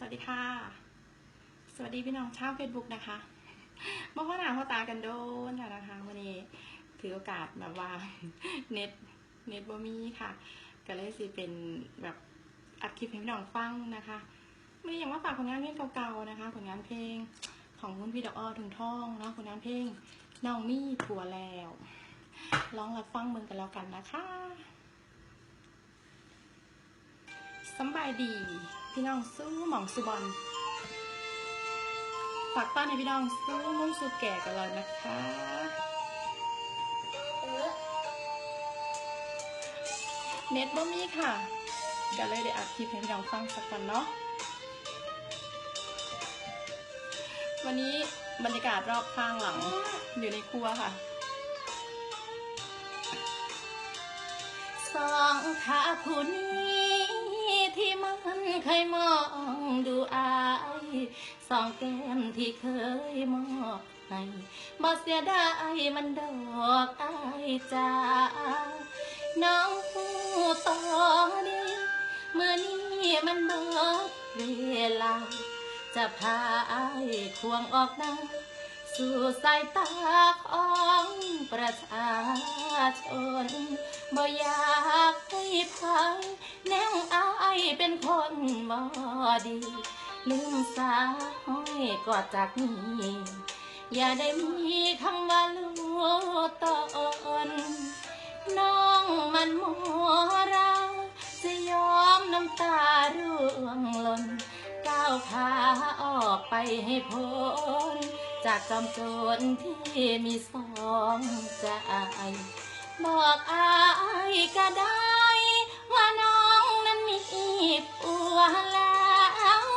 สวัสดีค่ะ สวัสดีพี่น้องชาวเฟซบุ๊กนะคะมาพ่อหนาพ่อตากันโดนค่ะนะคะวันนี้ถือโอกาสแบบว่าเน็ตเน็ตบ่มีค่ะ ก็เลยสิเป็นแบบอัดคลิปให้พี่น้องฟังนะคะไม่ได้อย่างว่าฝากผลงานเพลงเก่าๆนะคะ ผลงานเพลงของคุณพี่ดอกอ้อถุงทองเนาะผลงานเพลงน้องมี่ถั่วแล้วลองรับฟังเมืองกันแล้วกันนะคะ สบายดี พี่น้องสู้หมองสุบอลฝากต้อนให้พี่น้องสู้มุ่งสู่แก่กันเลยนะคะ เน็ตบ่มีค่ะก็เลยได้อัดคลิปให้พี่น้องฟังสักก่อนเนาะวันนี้บรรยากาศรอบข้างหลังอยู่ในครัวค่ะสองขาผู้นี้ ที่มันเคยมองดูอายสองแก้มที่เคยมอบให้บ่เสียดายมันดอกอายจ้าน้องผู้ตอนนี้เมื่อนี้มันเบิดเวลา จะพาอายควงออกหน้า สู่สายตาของประชาชนบ่อยากให้ภัยแนงอายเป็นคนบ่ดี ลืมสาห้อยกอดจากนี้อย่าได้มีคำว่าลูตนน้องมันมัวราจะยอมน้ำตาร่วงหล่นก้าวขาออกไปให้พ้น จากจอมโจรที่มีสองใจบอกอายก็ได้ ว่าน้องนั้นมีผัวแล้ว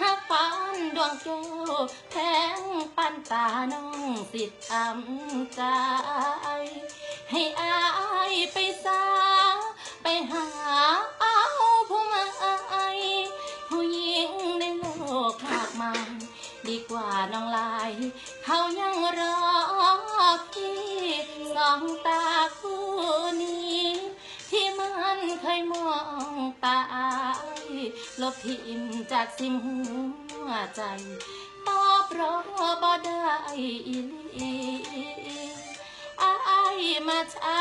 หากปานดวงแก้วแทงปันตาน้องสิทำำใจ ให้อายไปส เขายังรอพี่สองตาคู่นี้ ที่มันเคยมองตายลบทิมจากสิมหัวใจตอบรอบ่ได้อีลีอายมาช้า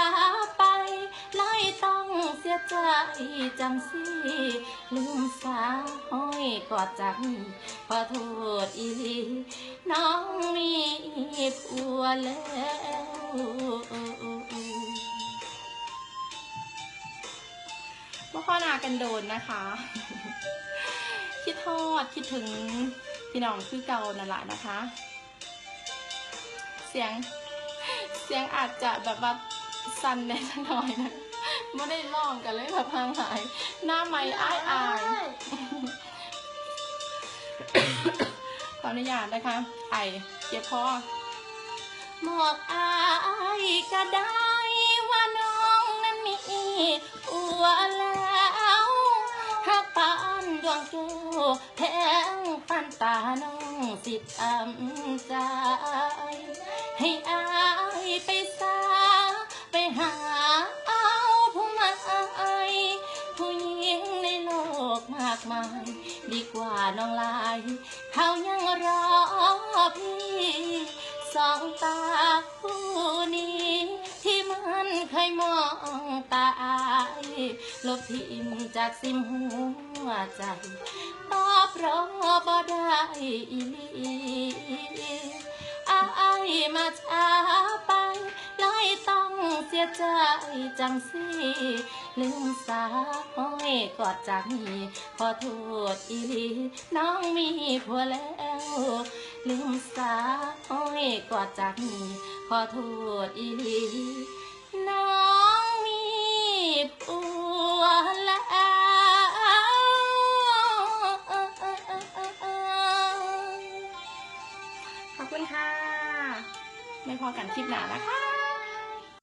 ยใจจังสิลืมสาวห้อยกอดจากนี้ขอโทษอีลีน้องมีผัวแล้วเมื่อข้อนากันโดนนะคะ คิดทอดคิดถึงพี่น้องคือเก่านั่นแหละนะคะ เสียงเสียงอาจจะแบบว่าสั่นในสักหน่อยนะ ไม่ได้ร้องกันเลยแบบห่างหาย หน้าไม้อายอายขออนุญาตนะคะ ไอเจ็บคอบอกอายก็ได้ว่าน้องนั้นมีอัวแล้วหากปานดวงแก้วแทงปันตาน้องสิทธิ์อำใจให้อายไปสาไป เขายังรอพี่สองตาคู่นี้ ที่มันเคยมองตาอายลบทิมจากสิมหัวใจตอบรอบ่ได้อีลีอายมาช้าไป เสียใจจังสิลืมสาห้อยกอดจากมีขอโทษอีลีน้องมีผัวแล้วลืมสาห้อยกอดจากมีขอโทษอีลีน้องมีผัวแล้วขอบคุณค่ะ ไม่พอกันคลิปหนานะคะ